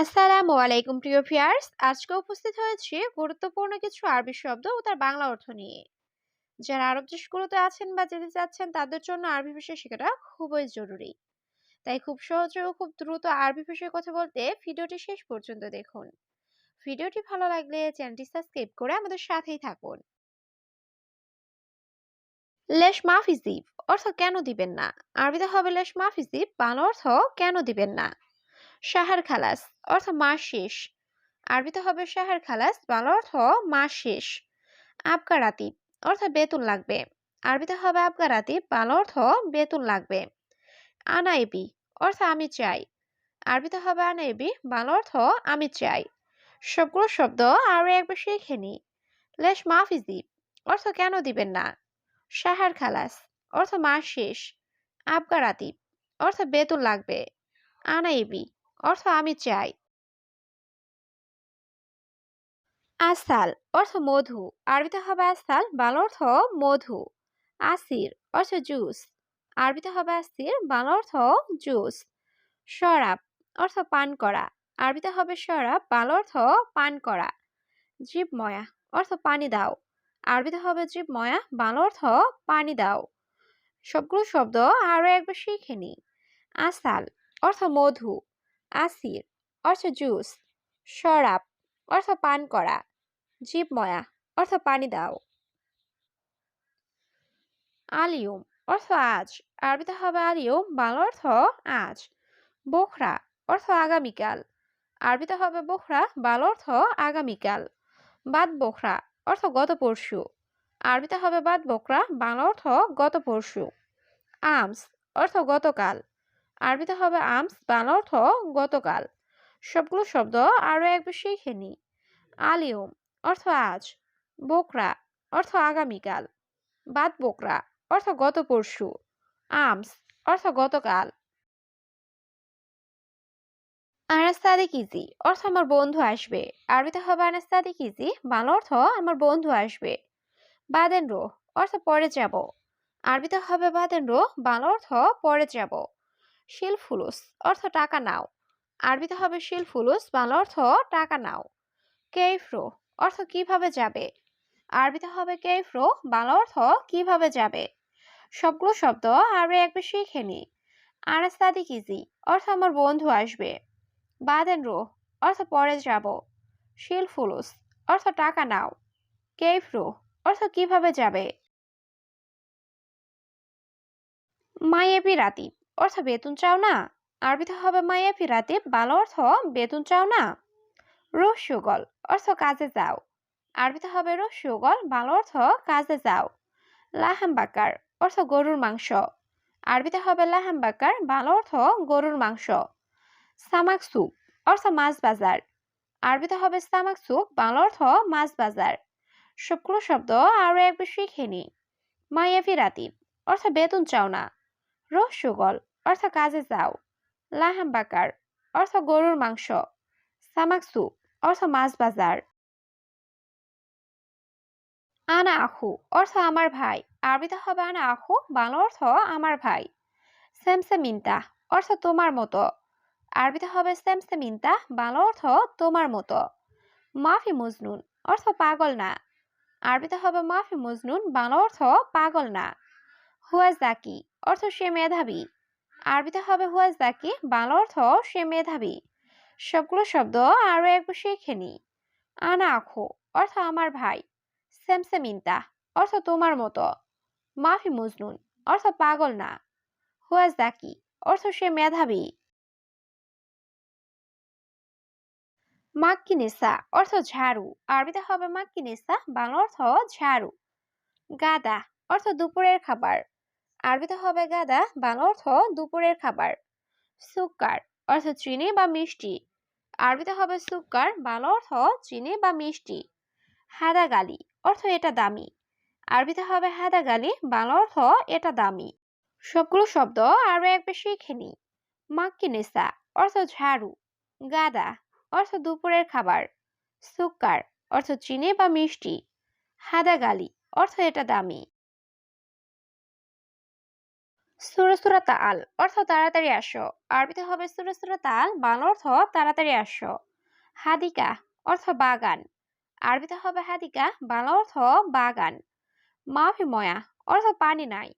আসসালামু আলাইকুম, প্রিয় ভিউয়ার্স। আজকে উপস্থিত হয়েছি গুরুত্বপূর্ণ কিছু আরবি শব্দ ও তার বাংলা অর্থ নিয়ে। যারা আরব দেশগুলোতে আছেন বা যেতে চাচ্ছেন, তাদের জন্য আরবি ভাষা শেখাটা খুবই জরুরি। তাই খুব সহজে ও খুব দ্রুত আরবি ভাষায় কথা বলতে ভিডিওটি শেষ পর্যন্ত দেখুন। ভিডিওটি ভালো লাগলে চ্যানেলটি সাবস্ক্রাইব করে আমাদের সাথেই থাকুন। লেশ মাফিজিব অর্থ কেন দিবেন না? আরবিতে হবে লেশ মাফিজিব বাংলা অর্থ কেন দিবেন না? শাহার খালাস, অর্থ মাস শেষ। আরবিতে হবে শাহার খালাস বাংলা অর্থ মাস শেষ। আবগারাতি অর্থ বেতন লাগবে। আরবিতে হবে আবগারাতি বাংলা অর্থ বেতন লাগবে। আনাইবি অর্থ আমি চাই। আরবিতে হবে আনাইবি বাংলা অর্থ আমি চাই। সবগুলো শব্দ আরও একবার শিখে নি। লেশ মাফিজি অর্থ কেন দিবেন না? শাহার খালাস, অর্থ মাস শেষ। আবগারাতি অর্থ বেতন লাগবে। আনাইবি অর্থ আমি চাই। আসাল অর্থ মধু। আরবিতে হবে আসাল বাংলা অর্থ মধু। আসির, অর্থ জুস। আরবিতে হবে আসির, বাল অর্থ জুস। শরাব, অর্থ পান করা। আরবিতে হবে শরাব, বাল অর্থ পান করা। জীব ময়া অর্থ পানি দাও। আরবিতে হবে জীব ময়া বাংলা অর্থ পানি দাও। সবগুলো শব্দ আরও একবার শিখে নি আসাল অর্থ মধু। আসির, অর্থ জুস, শরাব, অর্থ পান করা, জীবময়া, অর্থ পানি দাও। আলিয়ম, অর্থ আজ, আরবিতে হবে আলিয়ম, বাংলা অর্থ আজ। বোখরা, অর্থ আগামীকাল, আরবিতে হবে বোখরা, বাংলা অর্থ আগামীকাল। বাদ বোখরা, অর্থ গত পরশু, আরবিতে হবে বাদ বোখরা, বাংলা অর্থ গত পরশু। আমস, অর্থ গতকাল আরবিতে হবে আমস, বাংলা অর্থ গতকাল। সবগুলো শব্দ আরও একবার শিখে নি আলিয়ম, অর্থ আজ। বোকরা, অর্থ আগামীকাল। বাদ বোকরা, অর্থ গত পরশু। আমস, অর্থ গতকাল। আনাস্তাদিক ইজি, অর্থ আমার বন্ধু আসবে। আরবিতে হবে আনাস্তাদিক ইজি, বাংলা অর্থ আমার বন্ধু আসবে। বাদেন রো, অর্থ পরে যাব। আরবিতে হবে বাদেন রো, বাংলা অর্থ পরে যাব। শিল ফুলুস অর্থ টাকা নাও। আরবিতে হবে শিল ফুলুস বাংলা অর্থ টাকা নাও। কেইফ্রো, অর্থ কীভাবে যাবে? আরবিতে হবে কেইফ্রো, বাংলা অর্থ কীভাবে যাবে? সবগুলো শব্দ আরও একবার শিখে নি আনাস্তাদি কিজি অর্থ আমার বন্ধু আসবে। বাদেন রো, অর্থ পরে যাব। শিল ফুলুস অর্থ টাকা নাও। কেইফ্রো, অর্থ কীভাবে যাবে? মাইয়েপি রাতি অর্থ বেতন চাও না। আরবিতে হবে মাইয়া ফিরাতে ভালো অর্থ বেতন চাও না। রস্যগল অর্থ কাজে যাও। আরবিতে হবে রস্যগল ভালো অর্থ কাজে যাও। লাহাম বাকার, অর্থ গরুর মাংস। আরবিতে হবে লাহাম বাকার ভালো অর্থ গরুর মাংস। সামাক সুপ অর্থ মাছ বাজার। আরবিতে হবে সামাক সুপ বাংলা অর্থ মাছ বাজার। সবগুলো শব্দ আরও একবার শিখে নি। মাইয়া ফিরাতি, অর্থ বেতন চাও না। রস্যগল অর্থ কাজে যাও। লাহাম বাকার, অর্থ গরুর মাংস। সামাকসু অর্থ মাছ বাজার। আনা আখু, অর্থ আমার ভাই। আরবিতে হবে আনা আখু, বাংলা অর্থ আমার ভাই। স্যামসেমিনতা অর্থ তোমার মতো। আরবিতে হবে স্যামসেমিনতা বাংলা অর্থ তোমার মতো। মাফি মজনুন, অর্থ পাগল না। আরবিতে হবে মাফি মজনুন, বাংলা অর্থ পাগল না। হুয়া জাকি অর্থ সে মেধাবী। আরবিতে হবে হুয়া জাকি বাংলা অর্থ সে মেধাবী। সবগুলো শব্দ আরও একবার শিখে নি আনা আখো, অর্থ আমার ভাই। স্যামসেমিনতা অর্থ তোমার মতো। মাফি মজনুন, অর্থ পাগল না। হুয়া জাকি অর্থ সে মেধাবী। মাক্কিনেসা, অর্থ ঝাড়ু। আরবিতে হবে মাক্কিনেসা, বাংলা অর্থ ঝাড়ু। গাদা, অর্থ দুপুরের খাবার। আরবিতে হবে গাদা, বাংলা অর্থ দুপুরের খাবার। সুকার অর্থ চিনি বা মিষ্টি। আরবিতে হবে সুকার বাংলা অর্থ চিনি বা মিষ্টি। হাদা গালি অর্থ এটা দামি। আরবিতে হবে হাদা গালি বাংলা অর্থ এটা দামি। সবগুলো শব্দ আরও একবার শিখে নি মাক্কিনেসা অর্থ ঝাড়ু। গাদা অর্থ দুপুরের খাবার। সুকার অর্থ চিনি বা মিষ্টি। হাদা গালি অর্থ এটা দামি। সুরে সুরে তাল, অর্থ তাড়াতাড়ি আসো। আরবিতে হবে সুরে সুরে তাল, বাংলা অর্থ তাড়াতাড়ি আসো। হাদিকা, অর্থ বাগান। আরবিতে হবে হাদিকা, বাংলা অর্থ বাগান। মাফি ময়া অর্থ পানি নাই।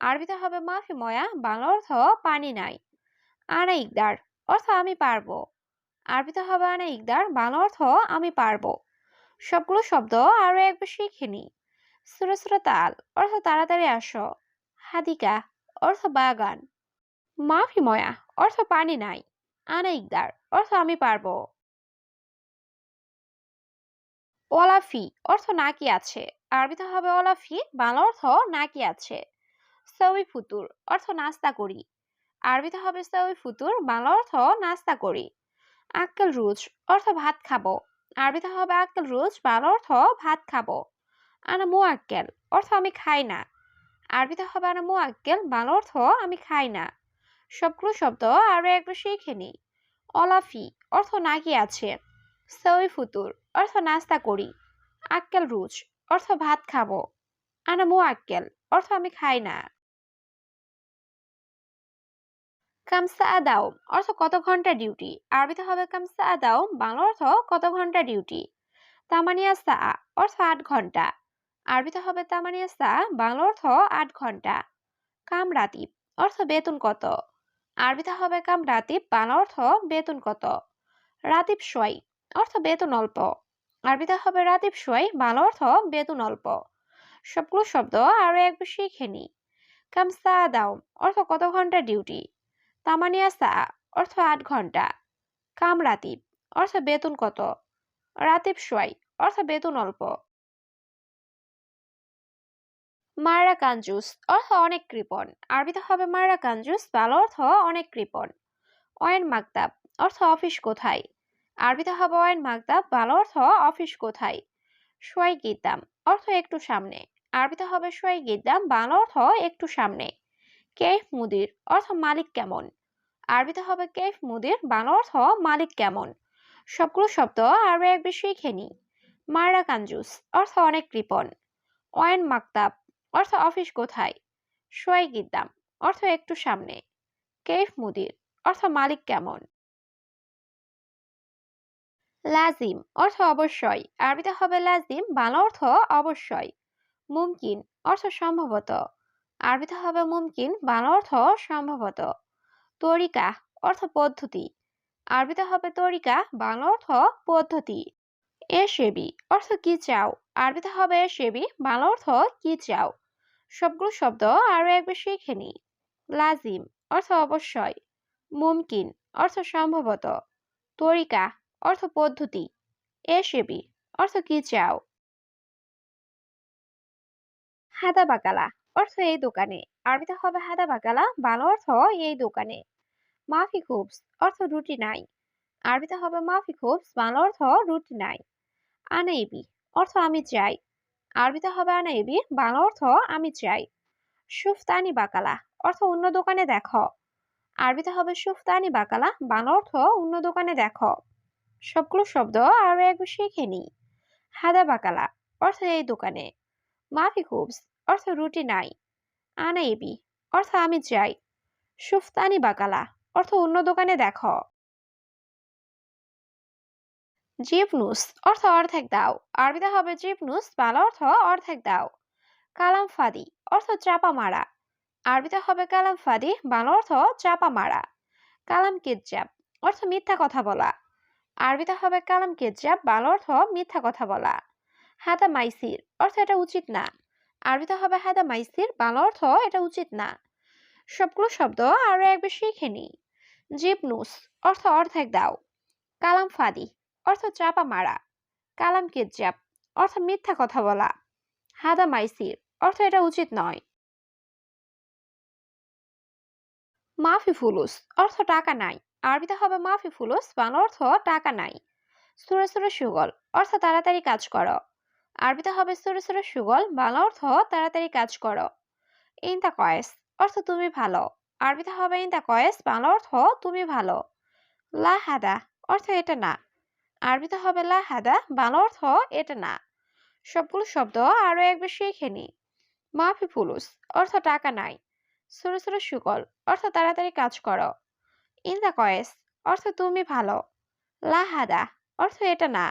আরবিতে হবে মাফি ময়া বাংলা অর্থ পানি নাই। আনা ইকদার, অর্থ আমি পারব। আরবিতে হবে আনা ইকদার, বাংলা অর্থ আমি পারব। সবগুলো শব্দ আরও একবার শিখে নি। সুরে সুরে তাল, অর্থ তাড়াতাড়ি আসো। হাদিকা অর্থ বাগান। মাফি ময়া, অর্থ পানি নাই। আনা ইকদার, অর্থ আমি পারব। ওলাফি, অর্থ নাকি আছে। আরবিতে হবে ওলাফি, বাংলা অর্থ নাকি আছে। সৌই ফুতুর, অর্থ নাস্তা করি। আরবিতে হবে সৌই ফুতুর, বাংলা অর্থ নাস্তা করি। আক্কেল রুজ, অর্থ ভাত খাব। আরবিতে হবে আক্কেল রুজ, বাংলা অর্থ ভাত খাব। আনা মুআক্কেল, অর্থ আমি খাই না। আরবিতে হবে আনা মুআক্কেল বাংলা অর্থ আমি খাই না। সবগুলো শব্দ আরও একবার শিখে নি অলাফি, অর্থ নাকি আছে। সৌই ফুতুর, অর্থ নাস্তা করি। আক্কেল রুজ, অর্থ ভাত খাব। আনা মুআক্কেল অর্থ আমি খাই না। কামসা আদাও, অর্থ কত ঘণ্টা ডিউটি? আরবিতে হবে কামসা আদাও, বাংলা অর্থ কত ঘণ্টা ডিউটি? তামানিয়া সা, অর্থ আট ঘণ্টা। আরবিতে হবে তামানিয়া সা বাংলা অর্থ আট ঘণ্টা। কাম রাতিব, অর্থ বেতন কত? আরবিতে হবে কাম রাতিব, বাংলা অর্থ বেতন কত? রাতিব সোয়াই, অর্থ বেতন অল্প। আরবিতে হবে রাতিব সোয়াই, বাংলা অর্থ বেতন অল্প। সবগুলো শব্দ আরও একবার শিখে নি। কামসা দাও, অর্থ কত ঘণ্টা ডিউটি? তামানিয়া সা অর্থ আট ঘণ্টা। কাম রাতিব, অর্থ বেতন কত? রাতিব সোয়াই, অর্থ বেতন অল্প। মারা কাঞ্জুস অর্থ অনেক কৃপণ। আরবিতে হবে মারা কাঞ্জুস বাংলা অর্থ অনেক কৃপণ। অয়েন মাকতাব অর্থ অফিস কোথায়? আরবিতে হবে অয়েন মাকতাব বাংলা অর্থ অফিস কোথায়? সোয়াই গিদ্দাম, অর্থ একটু সামনে। আরবিতে হবে সোয়াই গিদ্দাম, বাংলা অর্থ একটু সামনে। কেফ মুদির, অর্থ মালিক কেমন? আরবিতে হবে কেফ মুদির, বাংলা অর্থ মালিক কেমন? সবগুলো শব্দ আরও এক বেশি খেনি মারা কাঞ্জুস অর্থ অনেক কৃপণ। অয়েন মাকতাব অর্থ অফিস কোথায়? সোয়াই গিদ্দাম অর্থ একটু সামনে। কেফ মুদির, অর্থ মালিক কেমন? লাজিম, অর্থ অবশ্যই। আরবিতে হবে লাজিম, বাংলা অর্থ অবশ্যই। মুমকিন, অর্থ সম্ভবত। আরবিতে হবে মুমকিন, বাংলা অর্থ সম্ভবত। তরিকা, অর্থ পদ্ধতি। আরবিতে হবে তরিকা, বাংলা অর্থ পদ্ধতি। এ সেবি অর্থ কি চাও? আরবিতে হবে এ সেবি বাংলা অর্থ কি চাও? সবগুলো শব্দ আরও একবার শিখে নি লাজিম অর্থ অবশ্যই, মুমকিন অর্থ সম্ভবত, তরিকা অর্থ পদ্ধতি এ সেবি অর্থ কি চাও? হাদা বাকালা অর্থ এই দোকানে, আরবিতে হবে হাদা বাকালা বাংলা অর্থ এই দোকানে। মাফি খুবস অর্থ রুটি নাই, আরবিতে হবে মাফি খুবস বাংলা অর্থ রুটি নাই। আনাইবি অর্থ আমি চাই আরবিতে হবে আনাইবি বাংলা অর্থ আমি চাই। সুফতানি বাকালা, অর্থ অন্য দোকানে দেখো। আরবিতে হবে সুফতানি বাকালা, বাংলা অর্থ অন্য দোকানে দেখো। সবগুলো শব্দ আরও একবার শিখে নি। হাদা বাকালা, অর্থ এই দোকানে। মাফি খুবস, অর্থ রুটি নাই। আনাইবি অর্থ আমি চাই। সুফতানি বাকালা, অর্থ অন্য দোকানে দেখো। জিপনুস অর্থ অর্ধেক দাও। আরবিতে হবে জিপনুস বাংলা অর্থ অর্ধেক দাও। কালাম ফাদি অর্থ চাপা মারা। আরবিতে হবে কালাম ফাদি বাংলা অর্থ চাপা মারা। কালাম কিজ্জাব অর্থ মিথ্যা কথা বলা। আরবিতে হবে কালাম কিজ্জাব, বাংলা অর্থ মিথ্যা কথা বলা। হাদা মাইসির অর্থ এটা উচিত না। আরবিতে হবে হাদা মাইসির, বাংলা অর্থ এটা উচিত না। সবগুলো শব্দ আরও একবার শিখে নি জিপনুস অর্থ অর্ধেক দাও। কালাম ফাদি অর্থ চাপা মারা। কালাম কিজ্জাব, অর্থ মিথ্যা কথা বলা। হাদা মাইসির, অর্থ এটা উচিত নয়। মাফি ফুলুস, অর্থ টাকা নাই। আরবিতে হবে মাফি ফুলুস, বাংলা অর্থ টাকা নাই। সুরে সুরে সুগল, অর্থ তাড়াতাড়ি কাজ করো। আরবিতে হবে সুরে সুরে সুগল, বাংলা অর্থ তাড়াতাড়ি কাজ করো। ইনতা কয়েস, অর্থ তুমি ভালো। আরবিতে হবে ইনতা কয়েস, বাংলা অর্থ তুমি ভালো। লা হাদা, অর্থ এটা না। আরবিতে হবে লা হাদা, বাংলা অর্থ এটা না। সবগুলো শব্দ আরও একবার শিখে নি মাফি ফুলুস অর্থ টাকা নাই। ছোট ছোট সুকল অর্থ তাড়াতাড়ি কাজ করো। ইন দা কয়েস, অর্থ তুমি ভালো। লাহাদা অর্থ এটা না।